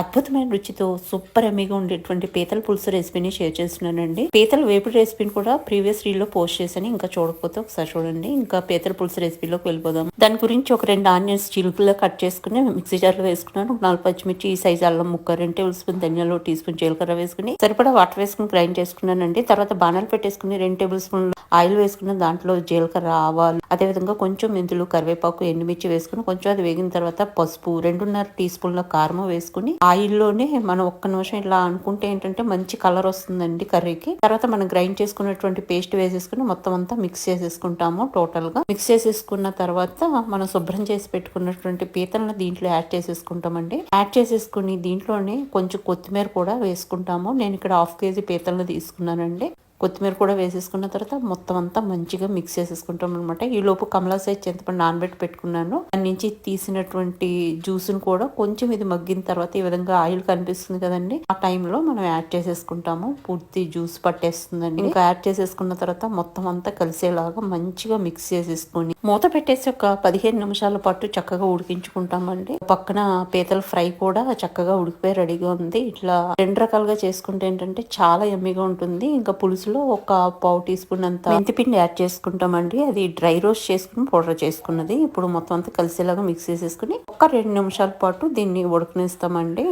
అద్భుతమైన రుచితో సూపర్ ఎమ్మిగా ఉండేటువంటి పీతల పులుసు రెసిపీని షేర్ చేస్తున్నానండి. పీతల వేపుడు రెసిపీని కూడా ప్రీవియస్ రీల్లో పోస్ట్ చేశాను. ఇంకా చూడకపోతే ఒకసారి చూడండి. ఇంకా పీతల పులుసు రెసిపీలోకి వెళ్ళిపోదాం. దాని గురించి ఒక రెండు ఆనియన్స్ చిలుపులో కట్ చేసుకుని మిక్సీ జార్లో వేసుకున్నాను. ఒక నాలుగు పచ్చిమిర్చి ఈ సైజ్ అల్లం ముక్క రెండు టేబుల్ స్పూన్ ధనియాలు టీ స్పూన్ జీలకర్ర వేసుకుని సరిపడా వాటర్ వేసుకుని గ్రైండ్ చేసుకున్నానండి. తర్వాత బాణాలు పెట్టేసుకుని రెండు టేబుల్ స్పూన్ ఆయిల్ వేసుకున్న దాంట్లో జీలకర్ర ఆవాలు అదేవిధంగా కొంచెం మెంతులు కరివేపాకు ఎండుమిర్చి వేసుకుని కొంచెం అది వేగిన తర్వాత పసుపు రెండున్నర టీ స్పూన్ల కారం వేసుకుని ఆయిల్లోనే మనం ఒక్క నిమిషం ఇలా అనుకుంటే ఏంటంటే మంచి కలర్ వస్తుందండి కర్రీకి. తర్వాత మనం గ్రైండ్ చేసుకున్నటువంటి పేస్ట్ వేసేసుకుని మొత్తం అంతా మిక్స్ చేసేసుకుంటాము టోటల్గా మిక్స్ చేసేసుకున్న తర్వాత మనం శుభ్రం చేసి పెట్టుకున్నటువంటి పీతలను దీంట్లో యాడ్ చేసేసుకుంటామండి. యాడ్ చేసేసుకుని దీంట్లోనే కొంచెం కొత్తిమీర కూడా వేసుకుంటాము. నేను ఇక్కడ హాఫ్ కేజీ పీతలను తీసుకున్నానండి. కొత్తిమీర కూడా వేసేసుకున్న తర్వాత మొత్తం అంతా మంచిగా మిక్స్ చేసేసుకుంటాం అనమాట ఈ లోపు కమలా సైజ్ చింతపండు నానబెట్టి పెట్టుకున్నాను. దాని నుంచి తీసినటువంటి జ్యూస్ను కూడా కొంచెం ఇది మగ్గిన తర్వాత ఈ విధంగా ఆయిల్ కనిపిస్తుంది కదండి ఆ టైంలో మనం యాడ్ చేసేసుకుంటాము. పూర్తి జ్యూస్ పట్టేస్తుందండి. ఇంకా యాడ్ చేసేసుకున్న తర్వాత మొత్తం అంతా కలిసేలాగా మంచిగా మిక్స్ చేసేసుకొని మూత పెట్టేసి ఒక పదిహేను నిమిషాల పాటు చక్కగా ఉడికించుకుంటామండి. పక్కన పీతల ఫ్రై కూడా చక్కగా ఉడికిపోయి రెడీగా ఉంది. ఇట్లా రెండు రకాలుగా చేసుకుంటే ఏంటంటే చాలా ఎమ్మిగా ఉంటుంది. ఇంకా పులుసులు ఒక పావు టీ స్పూన్ అంత మెంతిపిండి యాడ్ చేసుకుంటామండి. అది డ్రై రోస్ట్ చేసుకుని పౌడర్ చేసుకున్నది. ఇప్పుడు మొత్తం అంతా కలిసేలాగా మిక్స్ చేసేసుకుని ఒక రెండు నిమిషాల పాటు దీన్ని ఉడకనిస్తామండి.